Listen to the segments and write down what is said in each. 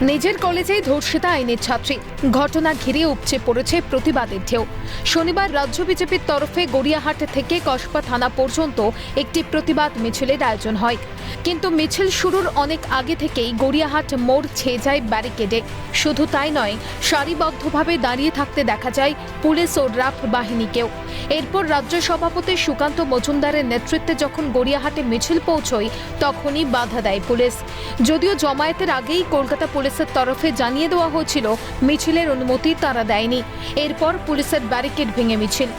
নিজের কলেজেই ধর্ষিতা আইনের ছাত্রী। ঘটনা ঘিরে উপচে পড়েছে প্রতিবাদের ঢেউ। শনিবার রাজ্য বিজেপির তরফে গড়িয়াহাট থেকে কসবা থানা পর্যন্ত একটি প্রতিবাদ মিছিলের আয়োজন হয়। কিন্তু মিছিল শুরুর অনেক আগে থেকেই গড়িয়াহাট মোড় ছেয়ে যায় ব্যারিকেডে। শুধু তাই নয়, সারিবদ্ধভাবে দাঁড়িয়ে থাকতে দেখা যায় পুলিশ ও র্যাব বাহিনীকেও। এরপর রাজ্য সভাপতি সুকান্ত মজুমদারের নেতৃত্বে যখন গড়িয়াহাটে মিছিল পৌঁছয়, তখনই বাধা দেয় পুলিশ। যদিও জমায়েতের আগেই কলকাতা পুলিশের তরফে জানিয়ে দেওয়া হয়েছিল, মিছিলের অনুমতি তারা দেয়নি। এরপর পুলিশের ব্যারিকেড ভেঙে মিছিল।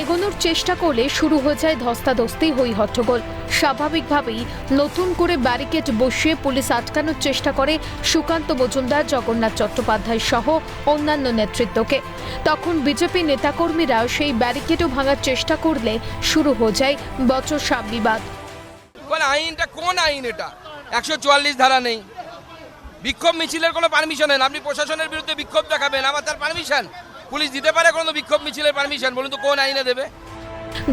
এগোনোর চেষ্টা করলে শুরু হয়ে যায় ধস্তাধস্তি, হই হট্টগোল। স্বাভাবিকভাবেই নতুন করে ব্যারিকেড বসিয়ে পুলিশ আটকানোর চেষ্টা করে সুকান্ত মজুমদার, জগন্নাথ চট্টোপাধ্যায় সহ অন্যান্য নেতৃত্বকে। তখন বিজেপি নেতাকর্মীরা সেই ব্যারিকেডও ভাঙার চেষ্টা করলে শুরু হয়ে যায় বচসা বিবাদ। আইনটা, কোন আইন এটা? একশো চুয়াল্লিশ ধারা নেই। বিক্ষোভ মিছিলের কোনো পারমিশন নেই। না। আপনি প্রশাসনের বিরুদ্ধে বিক্ষোভ দেখাবেন আবার তার পারমিশন পুলিশ দিতে পারে কোনো বিক্ষোভ মিছিলের পারমিশন বলুন তো কোন আইনে দেবে?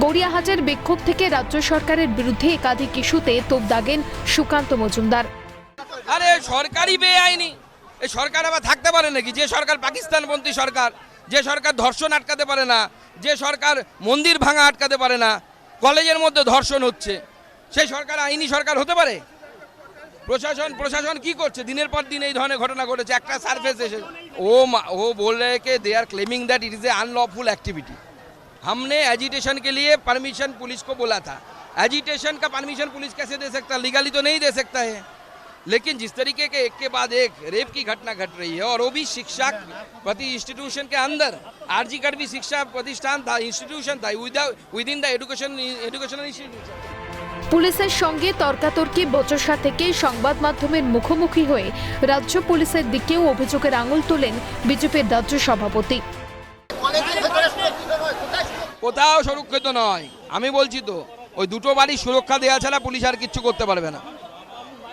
গড়িয়াহাটের বিক্ষোভ থেকে রাজ্য সরকারের বিরুদ্ধে একাধিক ইস্যুতে তোপ দাগেন সুকান্ত মজুমদার। আরে সরকারই বেআইনি। এই সরকার আবার থাকতে পারে নাকি? যে সরকার পাকিস্তানপন্থী সরকার যে সরকার ধর্ষণ আটকাতে পারে না যে সরকার মন্দির ভাঙা আটকাতে পারে না কলেজের মধ্যে ধর্ষণ হচ্ছে সেই সরকার আইনি সরকার হতে পারে? প্রশাসন প্রশাসন কি করছে দিনের পর দিন এই ধরনের ঘটনা ঘটেছে একটা সার্ফেস এসে ও মা- वो बोल रहे हैं कि they are claiming that it is a unlawful activity हमने एजिटेशन के लिए परमिशन पुलिस को बोला था एजिटेशन का परमिशन पुलिस कैसे दे सकता लीगली तो नहीं दे सकता है लेकिन जिस तरीके के एक के बाद एक रेप की घटना घट रही है और वो भी शिक्षा प्रति इंस्टीट्यूशन के अंदर आरजी कर भी शिक्षा प्रतिष्ठान था इंस्टीट्यूशन था within the education educational institution পুলিশের সঙ্গে তর্কাতর্কি বচসা থেকে সংবাদ মাধ্যমের মুখোমুখি হয়ে রাজ্য পুলিশের দিকেও অভিযোগের আঙুল তোলেন বিজেপির রাজ্য সভাপতি। কোথাও সুরক্ষিত নয়। আমি বলছি তো, ওই দুটো বাড়ি সুরক্ষা দেওয়া ছাড়া পুলিশ আর কিচ্ছু করতে পারবে না।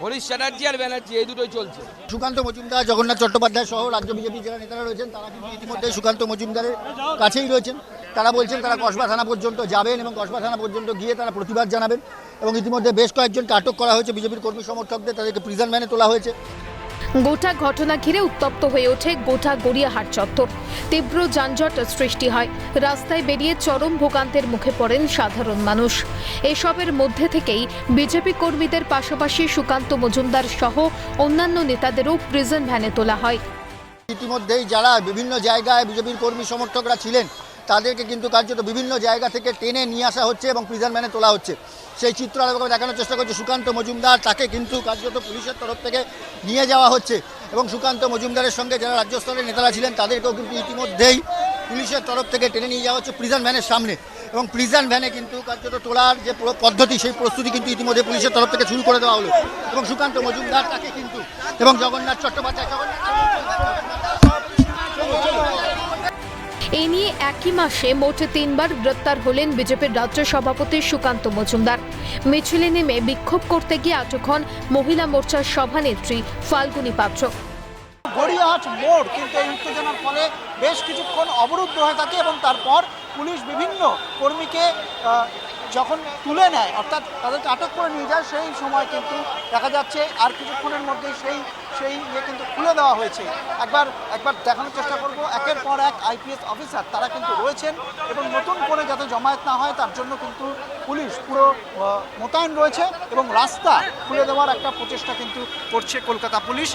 হরিশ চ্যাটার্জি আর ব্যানার্জি, এই দুটোই চলছে। সুকান্ত মজুমদার, জগন্নাথ চট্টোপাধ্যায় সহ রাজ্য বিজেপি যারা নেতারা রয়েছেন, তারা কিন্তু ইতিমধ্যে সুকান্ত মজুমদারের কাছেই রয়েছেন। তারা বলছেন তারা কসবা থানা পর্যন্ত যাবেন এবং কসবা থানা পর্যন্ত গিয়ে তারা প্রতিবাদ জানাবেন। এবং ইতিমধ্যে বেশ কয়েকজনকে আটক করা হয়েছে বিজেপির কর্মী সমর্থকদের, তাদেরকে প্রিজন ভ্যানে তোলা হয়েছে। গোটা ঘটনা ঘিরে উত্তপ্ত হয়ে ওঠে গোটা গড়িয়াহাট চত্বর। তীব্র যানজট সৃষ্টি হয়। রাস্তায় বেরিয়ে চরম ভোগান্তের মুখে পড়েন সাধারণ মানুষ। এসবের মধ্যে থেকেই বিজেপি কর্মীদের পাশাপাশি সুকান্ত মজুমদার সহ অন্যান্য নেতাদেরও প্রিজন ভ্যানে তোলা হয়। ইতিমধ্যেই যারা বিভিন্ন জায়গায় বিজেপির কর্মী সমর্থকরা ছিলেন তাদেরকে কিন্তু কার্যত বিভিন্ন জায়গা থেকে টেনে নিয়ে আসা হচ্ছে এবং প্রিজন ভ্যানে তোলা হচ্ছে। সেই চিত্র আলোকে দেখানোর চেষ্টা করছে। সুকান্ত মজুমদার তাকে কিন্তু কার্যত পুলিশের তরফ থেকে নিয়ে যাওয়া হচ্ছে এবং সুকান্ত মজুমদারের সঙ্গে যারা রাজ্য স্তরের নেতারা ছিলেন, তাদেরকেও কিন্তু ইতিমধ্যেই পুলিশের তরফ থেকে টেনে নিয়ে যাওয়া হচ্ছে প্রিজন ভ্যানের সামনে। এবং প্রিজন ভ্যানে কিন্তু কার্যত তোলার যে পদ্ধতি, সেই প্রস্তুতি কিন্তু ইতিমধ্যে পুলিশের তরফ থেকে শুরু করে দেওয়া হলো। এবং সুকান্ত মজুমদার তাকে কিন্তু এবং জগন্নাথ চট্টোপাধ্যায় জগন্নাথ এই নিয়ে একই মাসে মোট তিনবার গ্রেপ্তার হলেন বিজেপির রাজ্য সভাপতি সুকান্ত মজুমদার। মিছিলে নেমে বিক্ষোভ করতে গিয়ে আটক হন মহিলা মোর্চার সভানেত্রী ফাল্গুনী পাত্র। গড়িয়াহাট মোড়, কিন্তু এই উত্তেজনার ফলে বেশ কিছুক্ষণ অবরুদ্ধ হয়ে থাকে এবং তারপর পুলিশ বিভিন্ন কর্মীকে যখন তুলে নেয়, অর্থাৎ তাদেরকে আটক করে নিয়ে যায়, সেই সময় কিন্তু দেখা যাচ্ছে আর কিছুক্ষণের মধ্যেই সেই সেই ইয়ে কিন্তু খুলে দেওয়া হয়েছে। একবার একবার দেখানোর চেষ্টা করব। একের পর এক আইপিএস অফিসার তারা কিন্তু রয়েছেন এবং নতুন করে যাতে জমায়েত না হয়, তার জন্য কিন্তু পুলিশ পুরো মোতায়েন রয়েছে এবং রাস্তা খুলে দেওয়ার একটা প্রচেষ্টা কিন্তু করছে কলকাতা পুলিশ।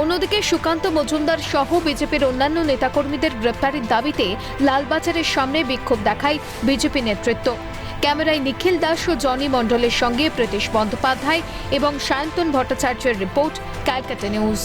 অন্যদিকে সুকান্ত মজুমদার সহ বিজেপির অন্যান্য নেতাকর্মীদের গ্রেপ্তারের দাবিতে লালবাজারের সামনে বিক্ষোভ দেখায় বিজেপি নেতৃত্ব। ক্যামেরায় নিখিল দাস ও জনি মণ্ডলের সঙ্গে প্রীতিশ বন্দ্যোপাধ্যায় এবং সায়ন্তন ভট্টাচার্যের রিপোর্ট ক্যালকাটা নিউজ।